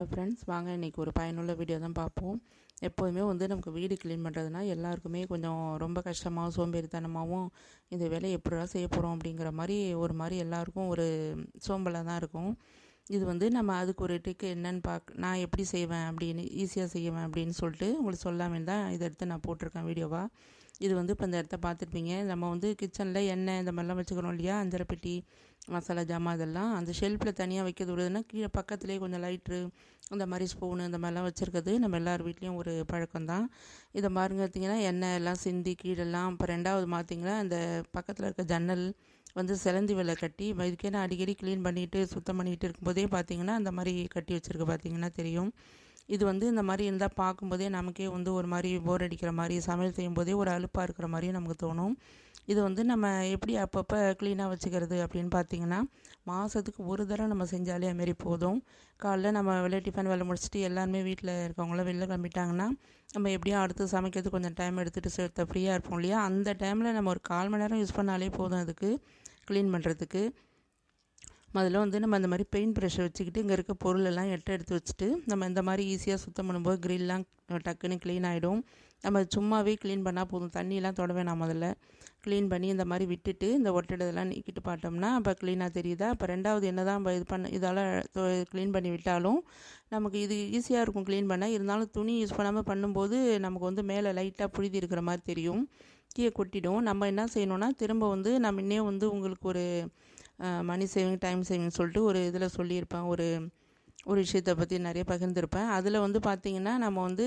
Friends வாங்க இன்றைக்கி ஒரு பயனுள்ள வீடியோ தான் பார்ப்போம். எப்போதுமே வந்து நமக்கு வீடு க்ளீன் பண்ணுறதுனா எல்லாருக்குமே கொஞ்சம் ரொம்ப கஷ்டமாகவும் சோம்பேறித்தனமாகவும் இந்த வேலையை எப்படிடா செய்ய போகிறோம் அப்படிங்கிற மாதிரி ஒரு மாதிரி எல்லாருக்கும் ஒரு சோம்பலாக தான் இருக்கும். இது வந்து நம்ம அதுக்கு ஒரு ட்ரிக் என்னன்னு பார்க்க நான் எப்படி செய்வேன் அப்படின்னு ஈஸியாக செய்வேன் அப்படின்னு சொல்லிட்டு உங்களுக்கு சொல்லாமே தான் இதை எடுத்து நான் போட்டிருக்கேன் வீடியோவாக இது வந்து இப்போ இந்த இடத்த பார்த்துருப்பீங்க. நம்ம வந்து கிச்சனில் எண்ணெய் இந்த மாதிரிலாம் வச்சுக்கிறோம் இல்லையா? அஞ்சரைப்பெட்டி மசாலா ஜாமான் இதெல்லாம் அந்த ஷெல்ஃபில் தனியாக வைக்கிறது விடுதுன்னா கீழே பக்கத்துலேயே கொஞ்சம் லைட்ரு அந்த மாதிரி ஸ்பூனு இந்த மாதிரிலாம் வச்சுருக்கிறது நம்ம எல்லார் வீட்லேயும் ஒரு பழக்கம் தான். இதை பாருங்க பார்த்தீங்கன்னா எண்ணெய் எல்லாம் சிந்தி கீழெல்லாம். இப்போ ரெண்டாவது பார்த்தீங்கன்னா அந்த பக்கத்தில் இருக்க ஜன்னல் வந்து சிலந்தி வெலை கட்டி இதுக்கே நான் அடிக்கடி க்ளீன் பண்ணிட்டு சுத்தம் பண்ணிகிட்டு இருக்கும்போதே பார்த்தீங்கன்னா அந்த மாதிரி கட்டி வச்சுருக்கு பார்த்தீங்கன்னா தெரியும். இது வந்து இந்த மாதிரி இருந்தால் பார்க்கும்போதே நமக்கே வந்து ஒரு மாதிரி போர் அடிக்கிற மாதிரி சமையல் செய்யும்போதே ஒரு அலுப்பாக இருக்கிற மாதிரியும் நமக்கு தோணும். இது வந்து நம்ம எப்படி அப்பப்போ க்ளீனாக வச்சுக்கிறது அப்படின்னு பார்த்தீங்கன்னா மாதத்துக்கு ஒரு தடவை நம்ம செஞ்சாலே அதுமாரி போதும். காலைல நம்ம வெளில டிஃபன் வேலை முடிச்சுட்டு எல்லாருமே வீட்டில் இருக்கவங்களாம் வெளில கிளம்பிட்டாங்கன்னா நம்ம எப்படியும் அடுத்து சமைக்கிறது கொஞ்சம் டைம் எடுத்துகிட்டு சேர்த்த ஃப்ரீயாக இருப்போம் இல்லையா? அந்த டைமில் நம்ம ஒரு கால் மணி நேரம் யூஸ் பண்ணாலே போதும் அதுக்கு க்ளீன் பண்ணுறதுக்கு முதல்ல வந்து நம்ம அந்த மாதிரி பெயிண்ட் ப்ரெஷ்ஷை வச்சுக்கிட்டு இங்கே இருக்க பொருளெல்லாம் எட்ட எடுத்து வச்சுட்டு நம்ம இந்த மாதிரி ஈஸியாக சுத்தம் பண்ணும்போது க்ரில்லாம் டக்குன்னு க்ளீன் ஆகிடும் நம்ம சும்மாவே க்ளீன் பண்ணால் போதும். தண்ணியெலாம் தொட வேணாம் முதல்ல. க்ளீன் பண்ணி இந்த மாதிரி விட்டுட்டு இந்த ஒட்டடதெல்லாம் நீக்கிட்டு பார்த்தோம்னா அப்போ க்ளீனாக தெரியுதா? அப்போ ரெண்டாவது என்ன தான் இது பண்ண இதால் க்ளீன் பண்ணி விட்டாலும் நமக்கு இது ஈஸியாக இருக்கும் க்ளீன் பண்ண. இருந்தாலும் துணி யூஸ் பண்ணாமல் பண்ணும்போது நமக்கு வந்து மேலே லைட்டாக புழுதி இருக்கிற மாதிரி தெரியும். கீழே கொட்டிடும். நம்ம என்ன செய்யணும்னா திரும்ப வந்து நம்ம இன்னே வந்து உங்களுக்கு ஒரு மணி சேவிங் டைம் சேவிங் சொல்லிட்டு ஒரு இதில் சொல்லியிருப்பேன். ஒரு ஒரு விஷயத்தை பற்றி நிறைய பகிர்ந்திருப்பேன். அதில் வந்து பார்த்திங்கன்னா நம்ம வந்து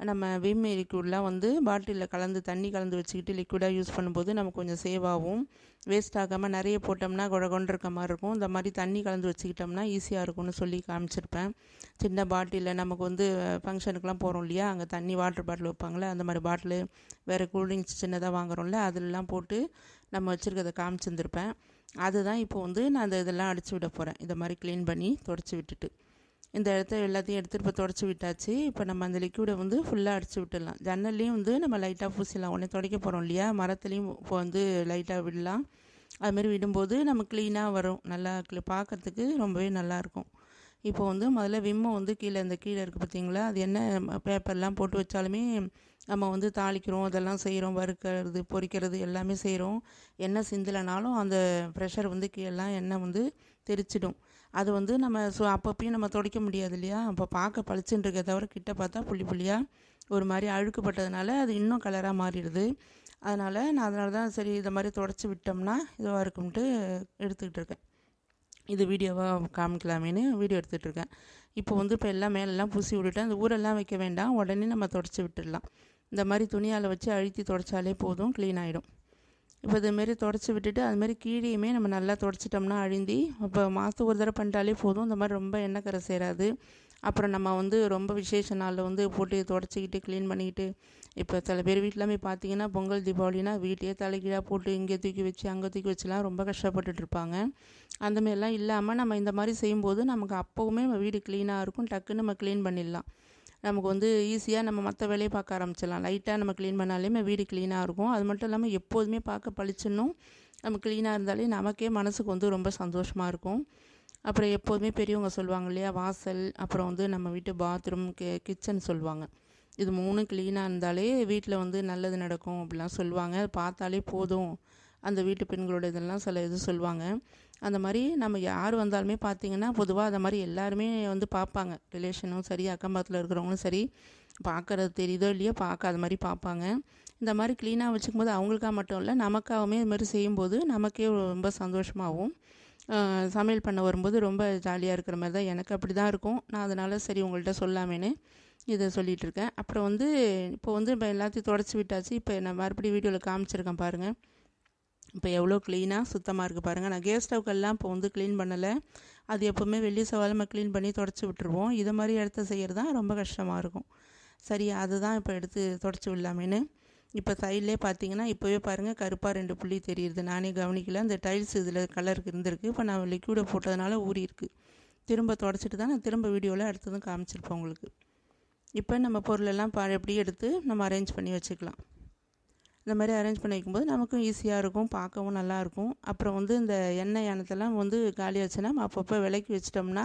நம்ம விம் லிக்விட்லாம் வந்து பாட்டிலில் கலந்து தண்ணி கலந்து வச்சுக்கிட்டு லிக்விடாக யூஸ் பண்ணும்போது நமக்கு கொஞ்சம் சேவ் ஆகும். வேஸ்ட் ஆகாமல் நிறைய போட்டோம்னா குழ கொண்டு இருக்க மாதிரி இருக்கும். இந்த மாதிரி தண்ணி கலந்து வச்சுக்கிட்டோம்னா ஈஸியாக இருக்கும்னு சொல்லி காமிச்சிருப்பேன். சின்ன பாட்டிலில் நமக்கு வந்து ஃபங்க்ஷனுக்குலாம் போகிறோம் இல்லையா? அங்கே தண்ணி வாட்டர் பாட்டில் வைப்பாங்களே அந்த மாதிரி பாட்டிலு வேறு கூல்ட்ரிங்க்ஸ் சின்னதாக வாங்குகிறோம்ல அதிலலாம் போட்டு நம்ம வச்சுருக்கதை காமிச்சிருந்துருப்பேன். அதுதான் இப்போ வந்து நான் அந்த இதெல்லாம் அடித்து விட போகிறேன் இதை மாதிரி க்ளீன் பண்ணி தொடச்சி விட்டுட்டு. இந்த இடத்த எல்லாத்தையும் எடுத்துகிட்டு இப்போ தொடச்சி விட்டாச்சு. இப்போ நம்ம அந்த லிக்விடை வந்து ஃபுல்லாக அடித்து விட்டுடலாம். ஜன்னல்லையும் வந்து நம்ம லைட்டாக பூசிடலாம். உடனே துடைக்க போகிறோம் இல்லையா? மரத்துலேயும் இப்போ வந்து லைட்டாக விடலாம். அதுமாரி விடும்போது நம்ம க்ளீனாக வரும். நல்லா பார்க்குறதுக்கு ரொம்பவே நல்லாயிருக்கும் இப்போ வந்து முதல்ல விம்மு வந்து கீழே இந்த கீழே இருக்குது பார்த்தீங்களா? அது என்ன பேப்பர்லாம் போட்டு வச்சாலுமே நம்ம வந்து தாளிக்கிறோம் அதெல்லாம் செய்கிறோம் வறுக்கிறது பொறிக்கிறது எல்லாமே செய்கிறோம் எண்ணெய் சிந்தலைனாலும் அந்த ப்ரெஷர் வந்து கீழெல்லாம் எண்ணெய் வந்து தெரிச்சிடும். அது வந்து நம்ம ஸோ அப்பப்பையும் நம்ம துடைக்க முடியாது இல்லையா? அப்போ பார்க்க பளிச்சுன்னு இருக்க தவிர கிட்ட பார்த்தா புள்ளி புள்ளியாக ஒரு மாதிரி அழுக்குப்பட்டதுனால அது இன்னும் கலராக மாறிடுது. அதனால் நான் அதனால தான் சரி இதை மாதிரி தொடச்சி விட்டோம்னா இதுவாக இருக்கும்ட்டு எடுத்துக்கிட்டு இருக்கேன். இது வீடியோவாக காமிக்கலாமேன்னு வீடியோ எடுத்துகிட்ருக்கேன் இப்போ வந்து இப்போ எல்லாம் மேலெல்லாம் பூசி விட்டுட்டு அந்த ஊரெல்லாம் வைக்க வேண்டாம். உடனே நம்ம தொடச்சி விட்டுடலாம். இந்த மாதிரி துணியால் வச்சு அழுத்தி தொடச்சாலே போதும் க்ளீன் ஆகிடும் இப்போ இதுமாரி தொடச்சி விட்டுட்டு அதுமாரி கீழேயுமே நம்ம நல்லா தொடச்சிட்டோம்னா அழுந்தி இப்போ மாதத்துக்கு ஒரு தடவை பண்ணிட்டாலே போதும். இந்த மாதிரி ரொம்ப எண்ணெய் கரை சேராது. அப்புறம் நம்ம வந்து ரொம்ப விசேஷ நாளில் வந்து போட்டு தொடச்சிக்கிட்டு க்ளீன் பண்ணிக்கிட்டு இப்போ சில பேர் வீட்டிலாமே பார்த்தீங்கன்னா பொங்கல் தீபாவளினா வீட்டையே தலைகீழாக போட்டு இங்கே தூக்கி வச்சு அங்கே தூக்கி வச்சுலாம் ரொம்ப கஷ்டப்பட்டுட்டு இருப்பாங்க. அந்தமாரிலாம் இல்லாமல் நம்ம இந்த மாதிரி செய்யும்போது நமக்கு அப்போவுமே நம்ம வீடு க்ளீனாக இருக்கும். டக்குன்னு நம்ம க்ளீன் பண்ணிடலாம். நமக்கு வந்து ஈஸியாக நம்ம மற்ற வேலையை பார்க்க ஆரம்பிச்சிடலாம். லைட்டாக நம்ம க்ளீன் பண்ணாலேயுமே வீடு க்ளீனாக இருக்கும். அது மட்டும் இல்லாமல் எப்போதுமே பார்க்க பளிச்சுன்னும் நம்ம க்ளீனாக இருந்தாலே நமக்கே மனசுக்கு வந்து ரொம்ப சந்தோஷமாக இருக்கும். அப்புறம் எப்போதுமே பெரியவங்க சொல்லுவாங்க இல்லையா? வாசல் அப்புறம் வந்து நம்ம வீட்டு பாத்ரூம் கி கிச்சன் சொல்லுவாங்க. இது மூணும் க்ளீனாக இருந்தாலே வீட்டில் வந்து நல்லது நடக்கும் அப்படிலாம் சொல்லுவாங்க. பார்த்தாலே போதும். அந்த வீட்டு பெண்களோட இதெல்லாம் சில இது சொல்லுவாங்க. அந்த மாதிரி நம்ம யார் வந்தாலுமே பார்த்தீங்கன்னா பொதுவாக அந்த மாதிரி எல்லாருமே வந்து பார்ப்பாங்க. ரிலேஷனும் சரி அக்கம் பக்கத்தில் இருக்கிறவங்களும் சரி பார்க்குறது தெரியுதோ இல்லையோ பார்க்காத மாதிரி பார்ப்பாங்க. இந்த மாதிரி க்ளீனாக வச்சுக்கும் போது அவங்களுக்காக மட்டும் இல்லை நமக்காகவுமே இது மாதிரி செய்யும்போது நமக்கே ரொம்ப சந்தோஷமாகவும் சமையல் பண்ண வரும்போது ரொம்ப ஜாலியாக இருக்கிற மாதிரி தான் எனக்கு அப்படி தான் இருக்கும். நான் அதனால் சரி உங்கள்கிட்ட சொல்லாமேன்னு இதை சொல்லிகிட்டு இருக்கேன். அப்புறம் வந்து இப்போ வந்து இப்போ எல்லாத்தையும் தொடச்சி விட்டாச்சு. இப்போ நான் மறுபடியும் வீடியோவில் காமிச்சிருக்கேன் பாருங்கள் இப்போ எவ்வளோ க்ளீனாக சுத்தமாக இருக்குது பாருங்கள் நான் கேஸ் ஸ்டவ்க்கெல்லாம் இப்போ வந்து க்ளீன் பண்ணலை. அது எப்போவுமே வெள்ளி செவ்வாய் க்ளீன் பண்ணி தொடச்சி விட்டுருவோம். இது மாதிரி இடத்த செய்கிறது தான் ரொம்ப கஷ்டமாக இருக்கும். சரி அதுதான் இப்போ எடுத்து தொடச்சி விடலாமேன்னு. இப்போ சைட்லேயே பார்த்தீங்கன்னா இப்போவே பாருங்கள் கருப்பாக ரெண்டு புள்ளி தெரியுது. நானே கவனிக்கல. அந்த டைல்ஸ் இதில் கலருக்கு இருந்திருக்கு. இப்போ நான் லிக்யூடை போட்டதுனால ஊறி இருக்குது திரும்ப தொடச்சிட்டு தான் நான் திரும்ப வீடியோவில் அடுத்ததும் காமிச்சிருப்பேன் உங்களுக்கு. இப்போ நம்ம பொருளெல்லாம் பா எப்படி எடுத்து நம்ம அரேஞ்ச் பண்ணி வச்சுக்கலாம். இந்த மாதிரி அரேஞ்ச் பண்ணி வைக்கும்போது நமக்கும் ஈஸியாக இருக்கும். பார்க்கவும் நல்லாயிருக்கும் அப்புறம் வந்து இந்த எண்ணெய் யானத்தெல்லாம் வந்து காலியாச்சுன்னா நம்ம அப்பப்போ விளக்கி வச்சிட்டோம்னா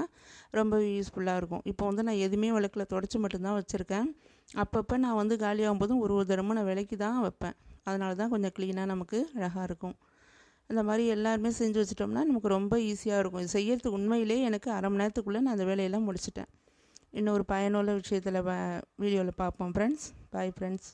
ரொம்ப யூஸ்ஃபுல்லாக இருக்கும். இப்போ வந்து நான் எதுவுமே விளக்கில் தொடச்சி மட்டும்தான் வச்சுருக்கேன். அப்பப்போ நான் வந்து காலியாகும் போதும் ஒரு ஒரு தரமும் நான் விலைக்கு தான் வைப்பேன். அதனால தான் கொஞ்சம் க்ளீனாக நமக்கு அழகாக இருக்கும். இந்த மாதிரி எல்லாருமே செஞ்சு வச்சிட்டோம்னா நமக்கு ரொம்ப ஈஸியாக இருக்கும். இது செய்யறதுக்கு உண்மையிலே எனக்கு அரை மணி நேரத்துக்குள்ளே நான் அந்த வேலையெல்லாம் முடிச்சிட்டேன். இன்னொரு பயனுள்ள விஷயத்தில் வீடியோவில் பார்ப்போம் ஃப்ரெண்ட்ஸ் பாய் ஃப்ரெண்ட்ஸ்